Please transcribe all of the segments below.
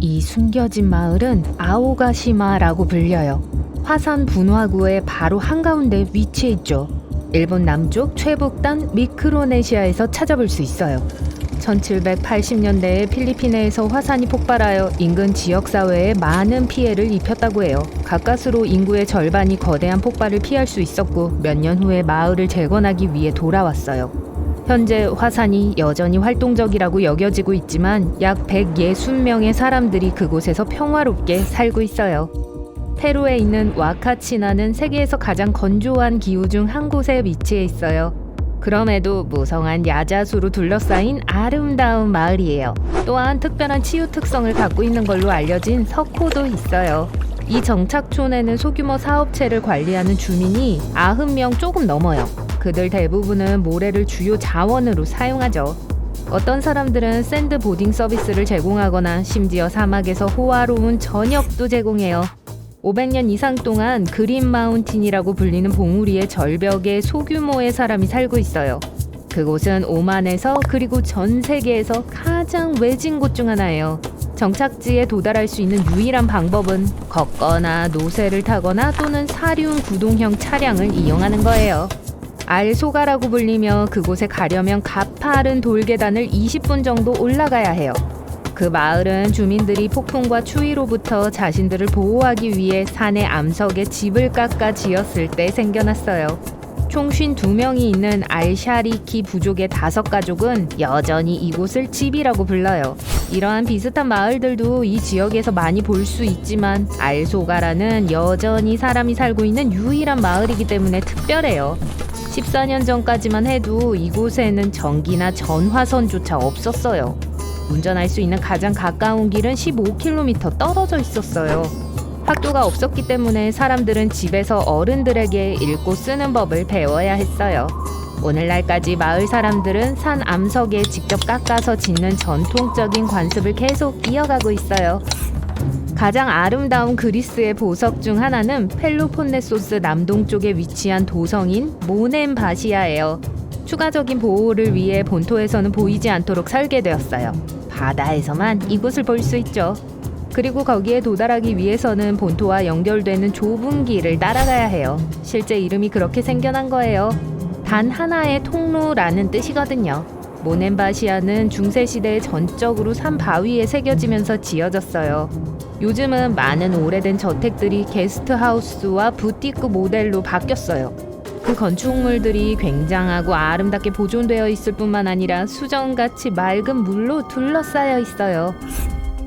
이 숨겨진 마을은 아오가시마라고 불려요. 화산 분화구의 바로 한가운데 위치해 있죠. 일본 남쪽 최북단 미크로네시아에서 찾아볼 수 있어요. 1780년대에 필리핀에서 화산이 폭발하여 인근 지역사회에 많은 피해를 입혔다고 해요. 가까스로 인구의 절반이 거대한 폭발을 피할 수 있었고 몇 년 후에 마을을 재건하기 위해 돌아왔어요. 현재 화산이 여전히 활동적이라고 여겨지고 있지만 약 160명의 사람들이 그곳에서 평화롭게 살고 있어요. 페루에 있는 와카치나는 세계에서 가장 건조한 기후 중 한 곳에 위치해 있어요. 그럼에도 무성한 야자수로 둘러싸인 아름다운 마을이에요. 또한 특별한 치유 특성을 갖고 있는 걸로 알려진 석호도 있어요. 이 정착촌에는 소규모 사업체를 관리하는 주민이 90명 조금 넘어요. 그들 대부분은 모래를 주요 자원으로 사용하죠. 어떤 사람들은 샌드보딩 서비스를 제공하거나 심지어 사막에서 호화로운 저녁도 제공해요. 500년 이상 동안 그린 마운틴이라고 불리는 봉우리의 절벽에 소규모의 사람이 살고 있어요. 그곳은 오만에서 그리고 전 세계에서 가장 외진 곳 중 하나예요. 정착지에 도달할 수 있는 유일한 방법은 걷거나 노새를 타거나 또는 사륜 구동형 차량을 이용하는 거예요. 알소가라고 불리며 그곳에 가려면 가파른 돌계단을 20분 정도 올라가야 해요. 그 마을은 주민들이 폭풍과 추위로부터 자신들을 보호하기 위해 산의 암석에 집을 깎아 지었을 때 생겨났어요. 총 52명이 있는 알샤리키 부족의 다섯 가족은 여전히 이곳을 집이라고 불러요. 이러한 비슷한 마을들도 이 지역에서 많이 볼 수 있지만 알소가라는 여전히 사람이 살고 있는 유일한 마을이기 때문에 특별해요. 14년 전까지만 해도 이곳에는 전기나 전화선조차 없었어요. 운전할 수 있는 가장 가까운 길은 15km 떨어져 있었어요. 학교가 없었기 때문에 사람들은 집에서 어른들에게 읽고 쓰는 법을 배워야 했어요. 오늘날까지 마을 사람들은 산 암석에 직접 깎아서 짓는 전통적인 관습을 계속 이어가고 있어요. 가장 아름다운 그리스의 보석 중 하나는 펠로폰네소스 남동쪽에 위치한 도성인 모넨바시아예요. 추가적인 보호를 위해 본토에서는 보이지 않도록 설계되었어요. 바다에서만 이곳을 볼 수 있죠. 그리고 거기에 도달하기 위해서는 본토와 연결되는 좁은 길을 따라가야 해요. 실제 이름이 그렇게 생겨난 거예요. 단 하나의 통로라는 뜻이거든요. 모넨바시아는 중세시대에 전적으로 산 바위에 새겨지면서 지어졌어요. 요즘은 많은 오래된 저택들이 게스트하우스와 부티크 모델로 바뀌었어요. 그 건축물들이 굉장하고 아름답게 보존되어 있을 뿐만 아니라 수정같이 맑은 물로 둘러싸여 있어요.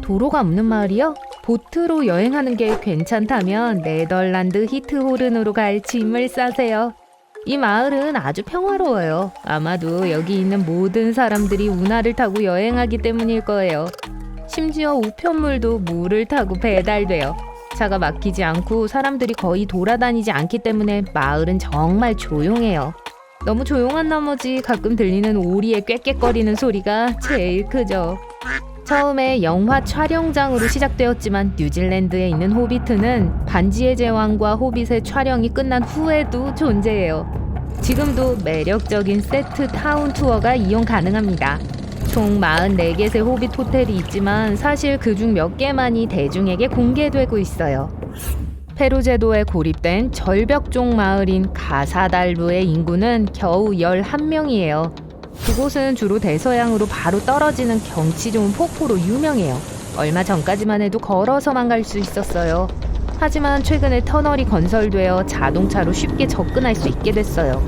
도로가 없는 마을이요? 보트로 여행하는 게 괜찮다면 네덜란드 히트호른으로 갈 짐을 싸세요. 이 마을은 아주 평화로워요. 아마도 여기 있는 모든 사람들이 운하를 타고 여행하기 때문일 거예요. 심지어 우편물도 물을 타고 배달돼요. 차가 막히지 않고 사람들이 거의 돌아다니지 않기 때문에 마을은 정말 조용해요. 너무 조용한 나머지 가끔 들리는 오리의 꽥꽥거리는 소리가 제일 크죠. 처음에 영화 촬영장으로 시작되었지만 뉴질랜드에 있는 호비트는 반지의 제왕과 호빗의 촬영이 끝난 후에도 존재해요. 지금도 매력적인 세트 타운 투어가 이용 가능합니다. 총 44개의 호빗 호텔이 있지만 사실 그중 몇 개만이 대중에게 공개되고 있어요. 페루 제도에 고립된 절벽종 마을인 가사달루의 인구는 겨우 11명이에요. 그곳은 주로 대서양으로 바로 떨어지는 경치 좋은 폭포로 유명해요. 얼마 전까지만 해도 걸어서만 갈 수 있었어요. 하지만 최근에 터널이 건설되어 자동차로 쉽게 접근할 수 있게 됐어요.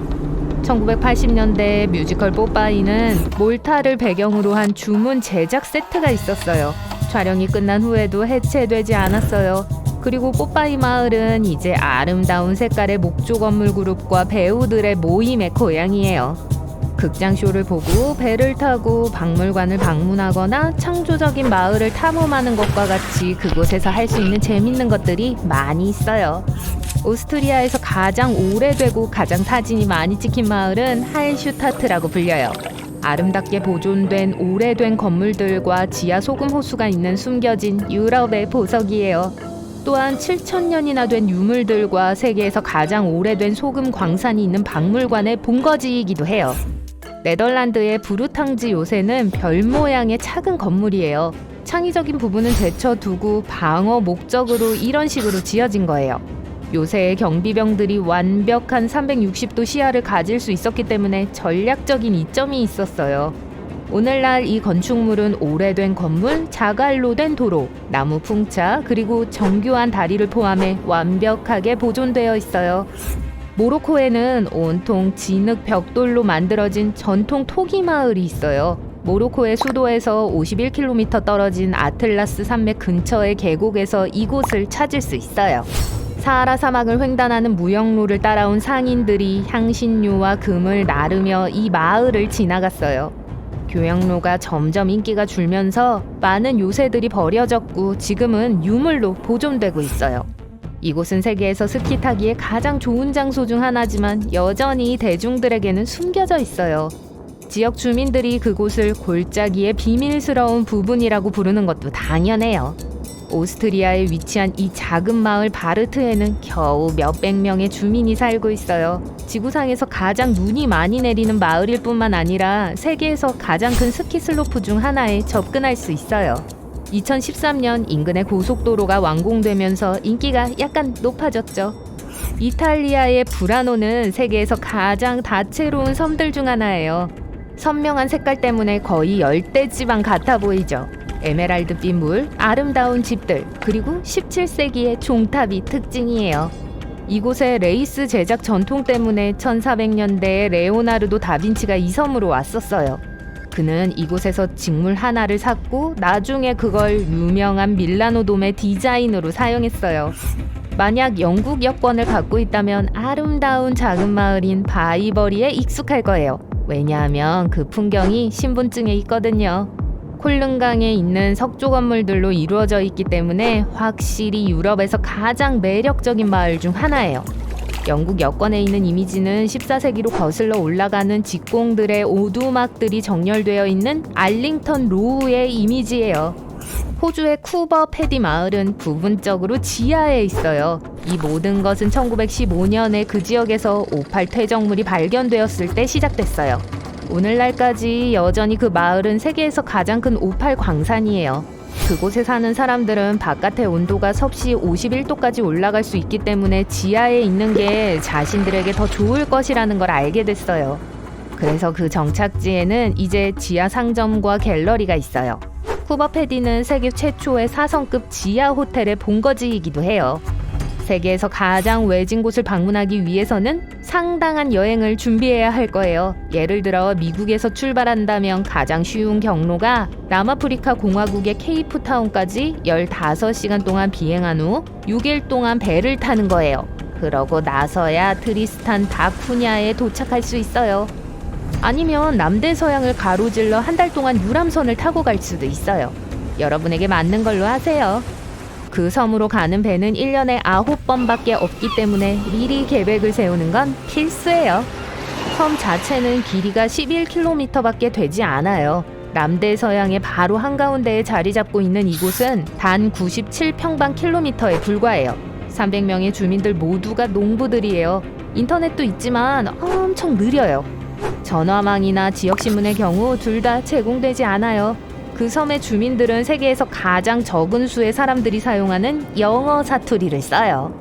1980년대 뮤지컬 뽀빠이는 몰타를 배경으로 한 주문 제작 세트가 있었어요. 촬영이 끝난 후에도 해체되지 않았어요. 그리고 뽀빠이 마을은 이제 아름다운 색깔의 목조 건물 그룹과 배우들의 모임의 고향이에요. 극장쇼를 보고 배를 타고 박물관을 방문하거나 창조적인 마을을 탐험하는 것과 같이 그곳에서 할 수 있는 재밌는 것들이 많이 있어요. 오스트리아에서 가장 오래되고 가장 사진이 많이 찍힌 마을은 할슈타트라고 불려요. 아름답게 보존된 오래된 건물들과 지하 소금 호수가 있는 숨겨진 유럽의 보석이에요. 또한 7천년이나 된 유물들과 세계에서 가장 오래된 소금 광산이 있는 박물관의 본거지이기도 해요. 네덜란드의 부르탕지 요새는 별 모양의 작은 건물이에요. 창의적인 부분은 제쳐두고 방어 목적으로 이런 식으로 지어진 거예요. 요새의 경비병들이 완벽한 360도 시야를 가질 수 있었기 때문에 전략적인 이점이 있었어요. 오늘날 이 건축물은 오래된 건물, 자갈로 된 도로, 나무 풍차, 그리고 정교한 다리를 포함해 완벽하게 보존되어 있어요. 모로코에는 온통 진흙 벽돌로 만들어진 전통 토기 마을이 있어요. 모로코의 수도에서 51km 떨어진 아틀라스 산맥 근처의 계곡에서 이곳을 찾을 수 있어요. 사하라 사막을 횡단하는 무역로를 따라온 상인들이 향신료와 금을 나르며 이 마을을 지나갔어요. 교역로가 점점 인기가 줄면서 많은 요새들이 버려졌고 지금은 유물로 보존되고 있어요. 이곳은 세계에서 스키 타기에 가장 좋은 장소 중 하나지만 여전히 대중들에게는 숨겨져 있어요. 지역 주민들이 그곳을 골짜기의 비밀스러운 부분이라고 부르는 것도 당연해요. 오스트리아에 위치한 이 작은 마을 바르트에는 겨우 몇백 명의 주민이 살고 있어요. 지구상에서 가장 눈이 많이 내리는 마을일 뿐만 아니라 세계에서 가장 큰 스키 슬로프 중 하나에 접근할 수 있어요. 2013년 인근의 고속도로가 완공되면서 인기가 약간 높아졌죠. 이탈리아의 브라노는 세계에서 가장 다채로운 섬들 중 하나예요. 선명한 색깔 때문에 거의 열대지방 같아 보이죠. 에메랄드빛 물, 아름다운 집들, 그리고 17세기의 종탑이 특징이에요. 이곳의 레이스 제작 전통 때문에 1400년대에 레오나르도 다빈치가 이 섬으로 왔었어요. 그는 이곳에서 직물 하나를 샀고 나중에 그걸 유명한 밀라노 돔의 디자인으로 사용했어요. 만약 영국 여권을 갖고 있다면 아름다운 작은 마을인 바이버리에 익숙할 거예요. 왜냐하면 그 풍경이 신분증에 있거든요. 콜릉강에 있는 석조 건물들로 이루어져 있기 때문에 확실히 유럽에서 가장 매력적인 마을 중 하나예요. 영국 여권에 있는 이미지는 14세기로 거슬러 올라가는 직공들의 오두막들이 정렬되어 있는 알링턴 로우의 이미지예요. 호주의 쿠버 패디 마을은 부분적으로 지하에 있어요. 이 모든 것은 1915년에 그 지역에서 오팔 퇴적물이 발견되었을 때 시작됐어요. 오늘날까지 여전히 그 마을은 세계에서 가장 큰 오팔 광산이에요. 그곳에 사는 사람들은 바깥의 온도가 섭씨 51도까지 올라갈 수 있기 때문에 지하에 있는 게 자신들에게 더 좋을 것이라는 걸 알게 됐어요. 그래서 그 정착지에는 이제 지하 상점과 갤러리가 있어요. 쿠버 패디는 세계 최초의 4성급 지하 호텔의 본거지이기도 해요. 세계에서 가장 외진 곳을 방문하기 위해서는 상당한 여행을 준비해야 할 거예요. 예를 들어 미국에서 출발한다면 가장 쉬운 경로가 남아프리카 공화국의 케이프타운까지 15시간 동안 비행한 후 6일 동안 배를 타는 거예요. 그러고 나서야 트리스탄 다푸냐에 도착할 수 있어요. 아니면 남대서양을 가로질러 한 달 동안 유람선을 타고 갈 수도 있어요. 여러분에게 맞는 걸로 하세요. 그 섬으로 가는 배는 1년에 9번밖에 없기 때문에 미리 계획을 세우는 건 필수예요. 섬 자체는 길이가 11km밖에 되지 않아요. 남대서양의 바로 한가운데에 자리 잡고 있는 이곳은 단 97평방 킬로미터에 불과해요. 300명의 주민들 모두가 농부들이에요. 인터넷도 있지만 엄청 느려요. 전화망이나 지역신문의 경우 둘 다 제공되지 않아요. 그 섬의 주민들은 세계에서 가장 적은 수의 사람들이 사용하는 영어 사투리를 써요.